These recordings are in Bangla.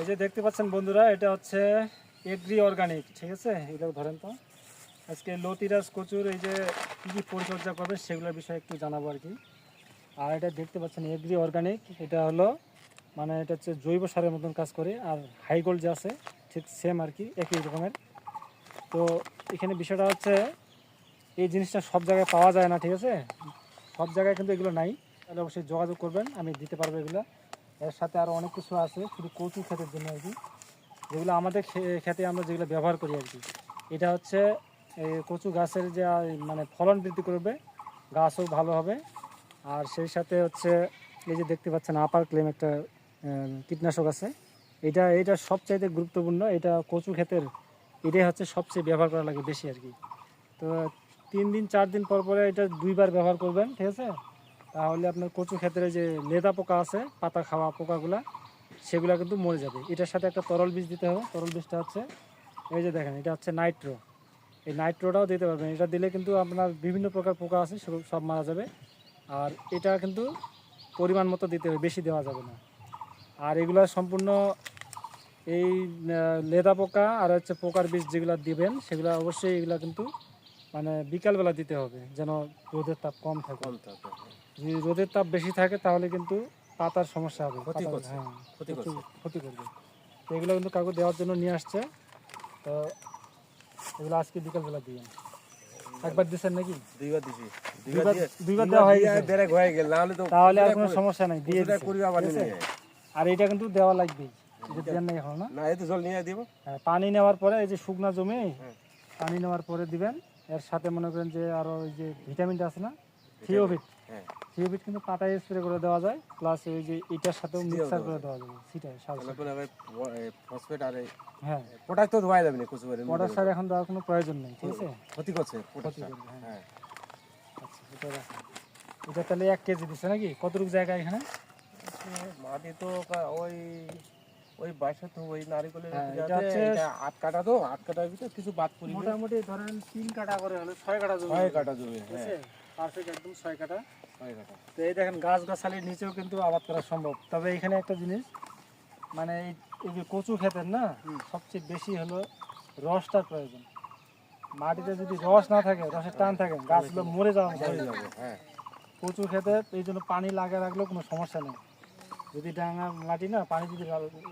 এই যে দেখতে পাচ্ছেন বন্ধুরা, এটা হচ্ছে এগ্রি অর্গানিক ঠিক আছে? এটা ধরেন তো। আজকে লতিরাজ কচুর এই যে কী কী পরিচর্যা করবে সেগুলোর বিষয়ে একটু জানাব আর কি। আর এটা দেখতে পাচ্ছেন এগ্রি অর্গানিক এটা হলো মানে এটা হচ্ছে জৈব সারের মতন কাজ করে, আর হাইগোল্ড যে আছে, ঠিক সেম আর কি, একই রকমের। তো এখানে বিষয়টা হচ্ছে, এই জিনিসটা সব জায়গায় পাওয়া যায় না, ঠিক আছে? সব জায়গায় কিন্তু এগুলো নাই। তাহলে অবশ্যই যোগাযোগ করবেন, আমি দিতে পারব এগুলো। এর সাথে আরও অনেক কিছু আছে, শুধু কচু ক্ষেতের জন্য আর কি। যেগুলো আমাদের খেতে আমরা যেগুলো ব্যবহার করি আর কি। এটা হচ্ছে এই কচু গাছের যে মানে ফলন বৃদ্ধি করবে, গাছও ভালো হবে। আর সেই সাথে হচ্ছে, এই যে দেখতে পাচ্ছেন আপার ক্লেম একটা কীটনাশক আছে। এটা এটা সবচাইতে গুরুত্বপূর্ণ, এটা কচু ক্ষেতের, এটাই হচ্ছে সবচেয়ে ব্যবহার করা লাগে বেশি আর কি। তো তিন দিন, চার দিন পর পরে এটা দুইবার ব্যবহার করবেন, ঠিক আছে? তাহলে আপনার কচু ক্ষেত্রে যে লেদা পোকা আছে, পাতা খাওয়া পোকাগুলা, সেগুলো কিন্তু মরে যাবে। এটার সাথে একটা তরল বীজ দিতে হবে। তরল বীজটা হচ্ছে, এই যে দেখেন, এটা হচ্ছে নাইট্রো। এই নাইট্রোটাও দিতে পারবেন। এটা দিলে কিন্তু আপনার বিভিন্ন প্রকার পোকা আছে সব মারা যাবে। আর এটা কিন্তু পরিমাণ মতো দিতে হবে, বেশি দেওয়া যাবে না। আর এগুলো সম্পূর্ণ এই লেদা পোকা আর হচ্ছে পোকার বীজ যেগুলো দিবেন, সেগুলো অবশ্যই এগুলো কিন্তু মানে বিকালবেলা দিতে হবে, যেন রোদের তাপ কম থাকে। কম থাকে। যদি রোদের তাপ বেশি থাকে তাহলে কিন্তু পাতার সমস্যা হবে ক্ষতি করছে, হ্যাঁ ক্ষতি করছে। ক্ষতি করবে। তো এগুলো কিন্তু কাউকে দেওয়ার জন্য নিয়ে আসছে। তো এগুলো আজকে বিকালবেলা দিয়ে একবার নাকি? দুইবার দিছি। দুইবার দুইবার দেওয়া হয়ে গেছে। হয়ে গেল নাহলে তো তাহলে আর কোনো সমস্যা নাই দিয়ে করি আবার নিয়ে আর এটা কিন্তু দেওয়া লাগবেই এটা দেওয়ার নাই না। না এই তো জল নিয়ে দিব। হ্যাঁ, পানি নেওয়ার পরে এই যে শুকনা জমি হ্যাঁ। পানি নেওয়ার পরে দিবেন। এর সাথে মনে করেন যে আরও ওই যে ভিটামিনটা আছে না হ্যাঁ। কিন্তু স্প্রে করে দেওয়া যায় প্লাস ওই যে এটার সাথেও মিক্সার করে দেওয়া যাবে সেটাই ফসফেট আর হ্যাঁ। পটাশ তো ধোয়া যাবে না বাড়ি পটাশ সার এখন দেওয়ার কোনো প্রয়োজন নেই ঠিক আছে? ক্ষতি করছে পটাশ ক্ষতি করবে, হ্যাঁ। হ্যাঁ। আচ্ছা এটা এটা তাহলে এক কেজি দিচ্ছে নাকি? কতটুকু জায়গা এখানে? মাটি তো ওই ওই বাসা তো ওই নারিকেলের হ্যাঁ, আট কাটা তো আট কাটার ভিতরে কিছু বাদ পড়ি মোটামুটি ধরেন তিন কাটা করে হলে ছয় কাটা জমি। ছয় কাটা জমি হ্যাঁ। পারফেক্ট একদম ছয় কাটা। ছয় কাটা। তো এই দেখেন গাছ গাছালির নিচেও কিন্তু আবাদ করা সম্ভব। তবে এখানে একটা জিনিস মানে এই যে কচু ক্ষেতের না সবচেয়ে বেশি হলো রসটার প্রয়োজন। মাটিতে যদি রস না থাকে রসের টান থাকে গাছগুলো মরে যাওয়া মরে যাবে হ্যাঁ। কচু খেতে এই জন্য পানি লাগা রাখলেও কোনো সমস্যা নেই। যদি ডাঙা মাটি না পানি যদি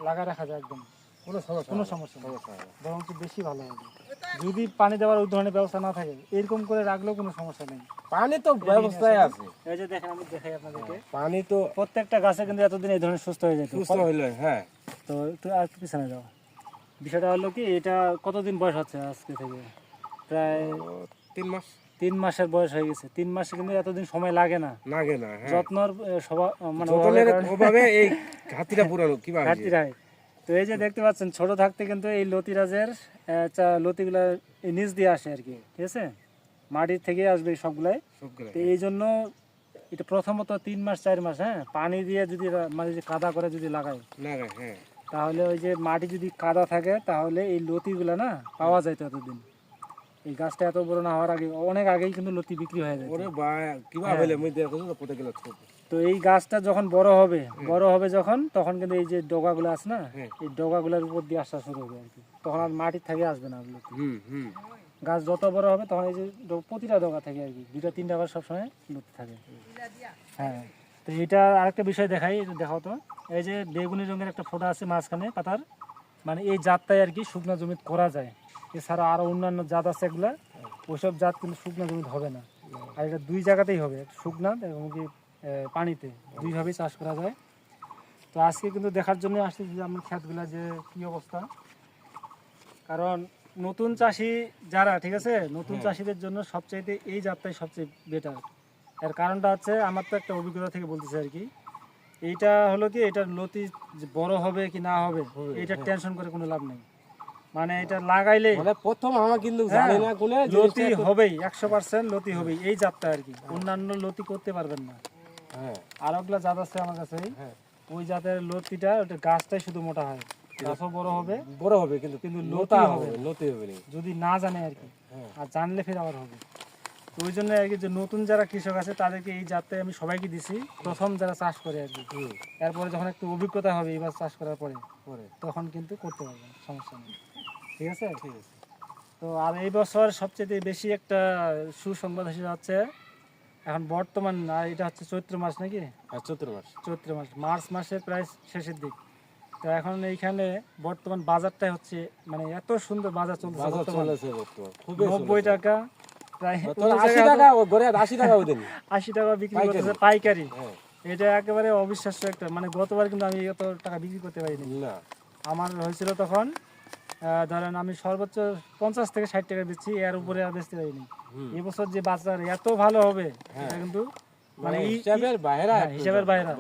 লাগা রাখা যায় একদম কোনো সমস্যা কোনো সমস্যা নেই। সমস্যা হবে বরং বেশি ভালো হবে। যদি পানি দেওয়ার ওই ধরনের ব্যবস্থা না থাকে এরকম করে রাখলেও কোনো সমস্যা নেই। পানি তো ব্যবস্থায় আছে। এই যে দেখেন আমি দেখাই আপনাদেরকে। পানি তো প্রত্যেকটা গাছে কিন্তু এতদিন এই ধরনের সুস্থ হয়ে যেত। সুস্থ হইলে হ্যাঁ। তো একটু আর একটু পিছনে যাও। বিষয়টা হলো কি এটা কতদিন বয়স হচ্ছে আজকে থেকে? প্রায় তিন মাস। তিন মাসের বয়স হয়ে গেছে। তিন মাসে কিন্তু এতদিন সময় লাগে না। লাগে না হ্যাঁ। যত্নর সবা মানে অভাবে এই ঘাতিটা পুরানো ঘাটতি রায় তো এই যে দেখতে পাচ্ছেন ছোট থাকতে কিন্তু এই লতিরাজের লতিগুলা নিচ দিয়ে আসে আর কি ঠিক আছে? মাটির থেকে আসবে সবগুলাই। তো এই জন্য এটা প্রথমত তিন মাস চার মাস হ্যাঁ? পানি দিয়ে যদি মানে কাদা করে যদি লাগাই হ্যাঁ। তাহলে ওই যে মাটি যদি কাদা থাকে তাহলে এই লতিগুলা না পাওয়া যায় এতদিন। এই গাছটা এত বড় না হওয়ার আগে অনেক আগেই কিন্তু লতি বিক্রি হয়ে যায়। কীভাবে তো এই গাছটা যখন বড় হবে বড় হবে যখন তখন কিন্তু এই যে ডগাগুলো আছে না। এই ডগাগুলোর উপর দিয়ে আসা শুরু হবে আর কি। তখন আর মাটির থেকে আসবে না ওগুলো হুম হুম। গাছ যত বড় হবে তখন এই যে প্রতিটা ডগা থাকে আর কি দুইটা তিনটা গাছ সবসময় লতি থাকে। হ্যাঁ তো এটা আরেকটা বিষয় দেখাই দেখাও তো। এই যে বেগুনি রঙের একটা ফোঁটা আছে মাঝখানে পাতার মানে এই জাতটাই আর কি শুকনা জমি করা যায়। এছাড়া আরও অন্যান্য জাত আছে এগুলা ওইসব জাত কিন্তু শুকনা জমি হবে না। আর এটা দুই জায়গাতেই হবে শুকনা এবং কি পানিতে দুইভাবেই চাষ করা যায়। তো আজকে কিন্তু দেখার জন্য আসছি যে আমার ক্ষেতগুলা যে কি অবস্থা। কারণ নতুন চাষি যারা ঠিক আছে? নতুন চাষিদের জন্য সবচাইতে এই জাতটাই সবচেয়ে বেটার এর কারণটা হচ্ছে আমার তো একটা অভিজ্ঞতা থেকে বলতেছে আর কি। এইটা হলো কি এটা লতি বড় হবে কি না হবে এটা হ্যাঁ। টেনশন করে কোনো লাভ নেই। মানে এটা লাগাইলে মানে প্রথম আমার কিন্তু হ্যাঁ, জানি না কোনে লতি হবেই একশো পার্সেন্ট লতি হবেই এই জাতটা আর কি। অন্যান্য লতি করতে পারবেন না। হ্যাঁ আর ওগুলা জাত আছে আমার কাছে। হ্যাঁ। ওই জাতের লতিটা ওটা গাছটাই শুধু মোটা হয়। গাছও বড় হবে। বড় হবে কিন্তু কিন্তু লতা হবে লতি হবে যদি না জানে আর কি। হ্যাঁ। আর জানলে ফের আবার হবে। ওই জন্য আর কি যে নতুন যারা কৃষক আছে তাদেরকে এই জাতটাই আমি সবাইকে দিছি। প্রথম যারা চাষ করে আর কি। হুম। এরপরে যখন একটু অভিজ্ঞতা হবে এবার চাষ করার পরে। পরে। তখন কিন্তু করতে পারবেন সমস্যা নেই। ঠিক আছে? ঠিক আছে। তো আর এই বছর সবচেয়ে বেশি একটা সুসংবাদ হিসেবে হচ্ছে এখন বর্তমান এটা হচ্ছে চৈত্র মাস নাকি? আর চতুর মাস। চৈত্র মাস মার্চ মাসের প্রায় শেষের দিক। তো এখন এইখানে বর্তমান বাজারটাই হচ্ছে মানে এত সুন্দর বাজার চলছে নব্বই টাকা প্রায় আশি টাকা আশি টাকা ওই দিন আশি টাকা বিক্রি পাইকারি। করতেছে পাইকারি। হ্যাঁ। এটা একেবারে অবিশ্বাস্য একটা মানে গতবার কিন্তু আমি এত টাকা বিক্রি করতে পারিনি। আমার হয়েছিল তখন ধরেন আমি সর্বোচ্চ পঞ্চাশ থেকে ষাট টাকা দিচ্ছি এর উপরে আর বেচতে পারিনি এবছর যে বাজার এত ভালো হবে হ্যাঁ। এটা কিন্তু মানে মানে হিসাবের বাইরে হ্যাঁ, হিসাবের বাইরে।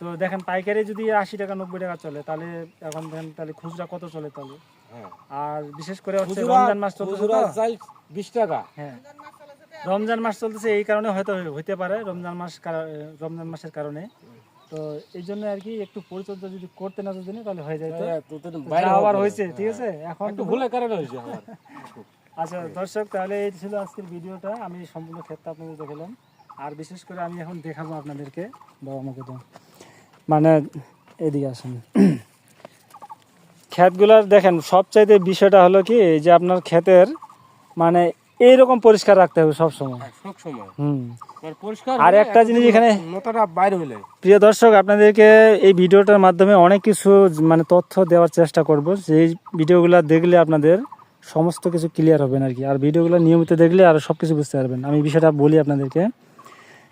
তো দেখেন পাইকারি যদি আশি টাকা নব্বই টাকা চলে তাহলে এখন দেখেন তাহলে খুচরা কত চলে তাহলে? হ্যাঁ। আর বিশেষ করে হচ্ছে রমজান মাস চলতেছে বিশ টাকা। হ্যাঁ। রমজান মাস চলতেছে এই কারণে হয়তো হইতে পারে রমজান মাস রমজান মাসের কারণে। তো এই জন্য আর কি একটু পরিচর্যা যদি করতে না যদি তাহলে হয়ে যায় হ্যাঁ, আবার হয়েছে ঠিক হ্যাঁ। আছে? এখন একটু ভুলের কারণে হয়েছে আমার। আচ্ছা দর্শক তাহলে এই ছিল আজকের ভিডিওটা। আমি সম্পূর্ণ ক্ষেত্রে আপনাদের দেখালাম। আর বিশেষ করে আমি এখন দেখাবো আপনাদেরকে বাবা আমাকে তো। মানে এদিকে আসুন। ক্ষেতগুলার দেখেন সবচাইতে বিষয়টা হলো কি এই যে আপনার ক্ষেতের মানে এইরকম পরিষ্কার রাখতে হবে সব সময় সব সময় হুম পরিষ্কার আর একটা জিনিস এখানে- বাইরে প্রিয় দর্শক আপনাদেরকে এই ভিডিওটার মাধ্যমে অনেক কিছু মানে তথ্য দেওয়ার চেষ্টা করব। সেই ভিডিওগুলো দেখলে আপনাদের সমস্ত কিছু ক্লিয়ার হবেন আর কি। আর ভিডিওগুলো নিয়মিত দেখলে আর সব কিছু বুঝতে পারবেন। আমি বিষয়টা বলি আপনাদেরকে।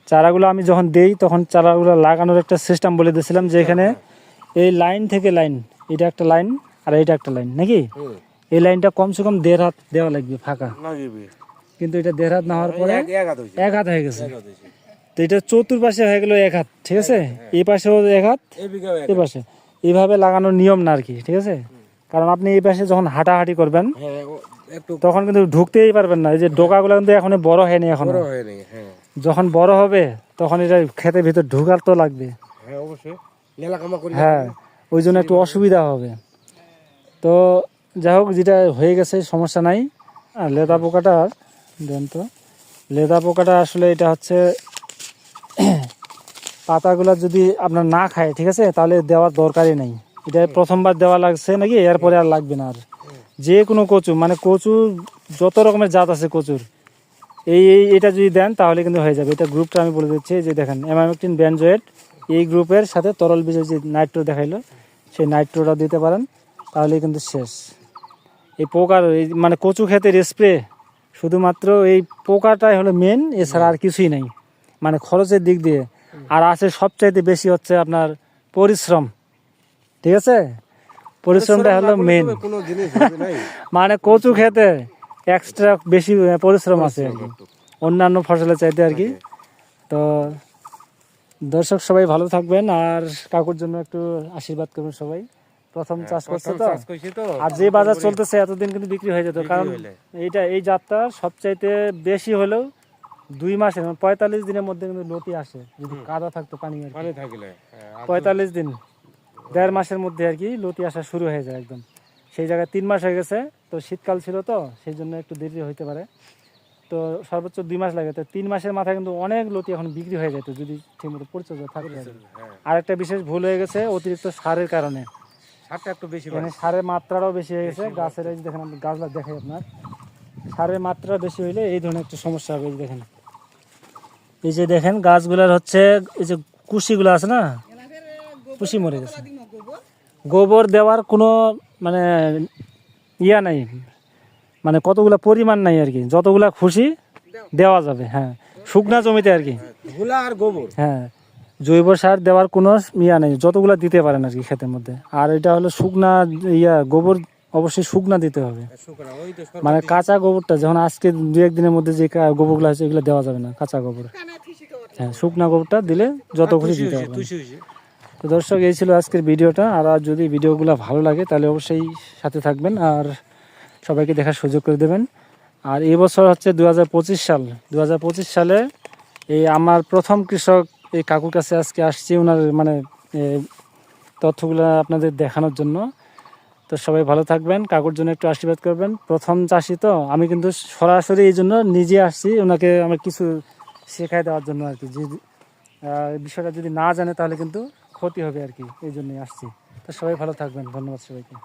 চারাগুলো আমি যখন দেই তখন চারাগুলো লাগানোর একটা সিস্টেম বলে দিয়েছিলাম যে এখানে এই লাইন থেকে লাইন এটা একটা লাইন আর এটা একটা লাইন নাকি? এই লাইনটা কমসে কম দেড় হাত দেওয়া লাগবে ফাঁকা। কিন্তু এটা দেড় হাত না হওয়ার পরে এক হাত হয়ে গেছে। তো এটা চতুর্পাশে হয়ে গেল এক হাত ঠিক আছে? এই পাশেও এক হাত বিঘাও পাশে। এইভাবে লাগানোর নিয়ম না আর কি ঠিক আছে? কারণ আপনি এই পাশে যখন হাঁটাহাঁটি করবেন হ্যাঁ তখন কিন্তু ঢুকতেই পারবেন না। এই যে ডোকাগুলো কিন্তু এখন বড় হয়নি এখন। হয়ে হ্যাঁ। যখন বড় হবে তখন এটা খেতে ভিতর ঢুকার তো লাগবে। হ্যাঁ হ্যাঁ ওই জন্য একটু অসুবিধা হবে। তো যাই হোক যেটা হয়ে গেছে সমস্যা নাই। আর লেদা পোকাটা দেন তো। লেদা পোকাটা আসলে এটা হচ্ছে পাতাগুলো যদি আপনার না খায় ঠিক আছে তাহলে দেওয়ার দরকারই নেই। এটা প্রথমবার দেওয়া লাগছে নাকি? এরপরে আর লাগবে না আর। যে কোনো কচু মানে কচু যত রকমের জাত আছে কচুর এই এই এটা যদি দেন তাহলে কিন্তু হয়ে যাবে। এটা গ্রুপটা আমি বলে দিচ্ছি যে দেখেন এমামেকটিন ব্যানজয়েড এই গ্রুপের সাথে তরল বীজের যে নাইট্রো দেখাইলো সেই নাইট্রোটা দিতে পারেন তাহলে কিন্তু শেষ। এই পোকার মানে কচু ক্ষেতের স্প্রে শুধুমাত্র এই পোকাটাই হলো মেন এছাড়া আর কিছুই নাই। মানে খরচের দিক দিয়ে। আর আছে সবচাইতে বেশি হচ্ছে আপনার পরিশ্রম। ঠিক আছে? পরিশ্রমটা হলো মেন মানে কচু খেতে এক্সট্রা বেশি পরিশ্রম আছে। আর কি অন্যান্য ফসলের চাইতে আর কি। তো দর্শক সবাই ভালো থাকবেন। আর কাকুর জন্য একটু আশীর্বাদ করবেন সবাই। প্রথম চাষ করছে তো? চাষ করছি তো আর যে বাজার চলতেছে এতদিন কিন্তু বিক্রি হয়ে যেত। কারণ এইটা এই জাতটা সবচাইতে বেশি হলেও দুই মাসের মানে পঁয়তাল্লিশ দিনের মধ্যে কিন্তু লতি আসে যদি কাদা থাকতো পানি পানি থাকলে হ্যাঁ, পঁয়তাল্লিশ দিন দেড় মাসের মধ্যে আর কি লতি আসা শুরু হয়ে যায় একদম। সেই জায়গায় তিন মাস হয়ে গেছে তো শীতকাল ছিল তো সেই জন্য একটু দেরি হইতে পারে। তো সর্বোচ্চ দুই মাস লাগে তো তিন মাসের মাথায় কিন্তু অনেক লতি এখন বিক্রি হয়ে যেত যদি ঠিকমতো পরিচর্যা থাকতো আর কি। হ্যাঁ। আর একটা বিশেষ ভুল হয়ে গেছে অতিরিক্ত সারের কারণে। সারটা একটু বেশি মানে সারের মাত্রাটাও বেশি হয়ে গেছে। গাছের এই দেখেন গাছগুলো দেখাই আপনার। সারের মাত্রা বেশি হইলে এই ধরনের একটা সমস্যা হবে এই দেখেন। এই যে দেখেন গাছগুলার হচ্ছে এই যে কুশিগুলো আছে না? কুশি মরে গেছে। গোবর দেওয়ার কোনো মানে ইয়া নাই। মানে কতগুলা পরিমাণ নাই আর কি। যতগুলা খুশি দেওয়া যাবে হ্যাঁ। শুকনা জমিতে আর কি। আর গোবর। হ্যাঁ। জৈব সার দেওয়ার কোনো ইয়া নেই যতগুলো দিতে পারেন আর কি ক্ষেতের মধ্যে। আর এটা হলো শুকনা ইয়া গোবর অবশ্যই শুকনা দিতে হবে। সর- মানে কাঁচা গোবরটা যখন আজকে দু একদিনের মধ্যে যে গোবরগুলো আছে এগুলো দেওয়া যাবে না কাঁচা গোবর। হ্যাঁ শুকনা গোবরটা দিলে যত খুশি দিতে হইছে। তো দর্শক এই ছিল আজকের ভিডিওটা। আর আর যদি ভিডিওগুলো ভালো লাগে তাহলে অবশ্যই সাথে থাকবেন আর সবাইকে দেখার সুযোগ করে দেবেন। আর এই বছর হচ্ছে দু হাজার পঁচিশ সাল। দুহাজার পঁচিশ সালে এই আমার প্রথম কৃষক এই কাকুর কাছে আজকে আসছি ওনার মানে তথ্যগুলো আপনাদের দেখানোর জন্য। তো সবাই ভালো থাকবেন, কাকুর জন্য একটু আশীর্বাদ করবেন। প্রথম চাষি তো, আমি কিন্তু সরাসরি এই জন্য নিজে আসছি ওনাকে আমার কিছু শেখাই দেওয়ার জন্য আর কি। যে বিষয়টা যদি না জানে তাহলে কিন্তু ক্ষতি হবে আর কি, এই জন্যই আসছি। তো সবাই ভালো থাকবেন, ধন্যবাদ সবাইকে।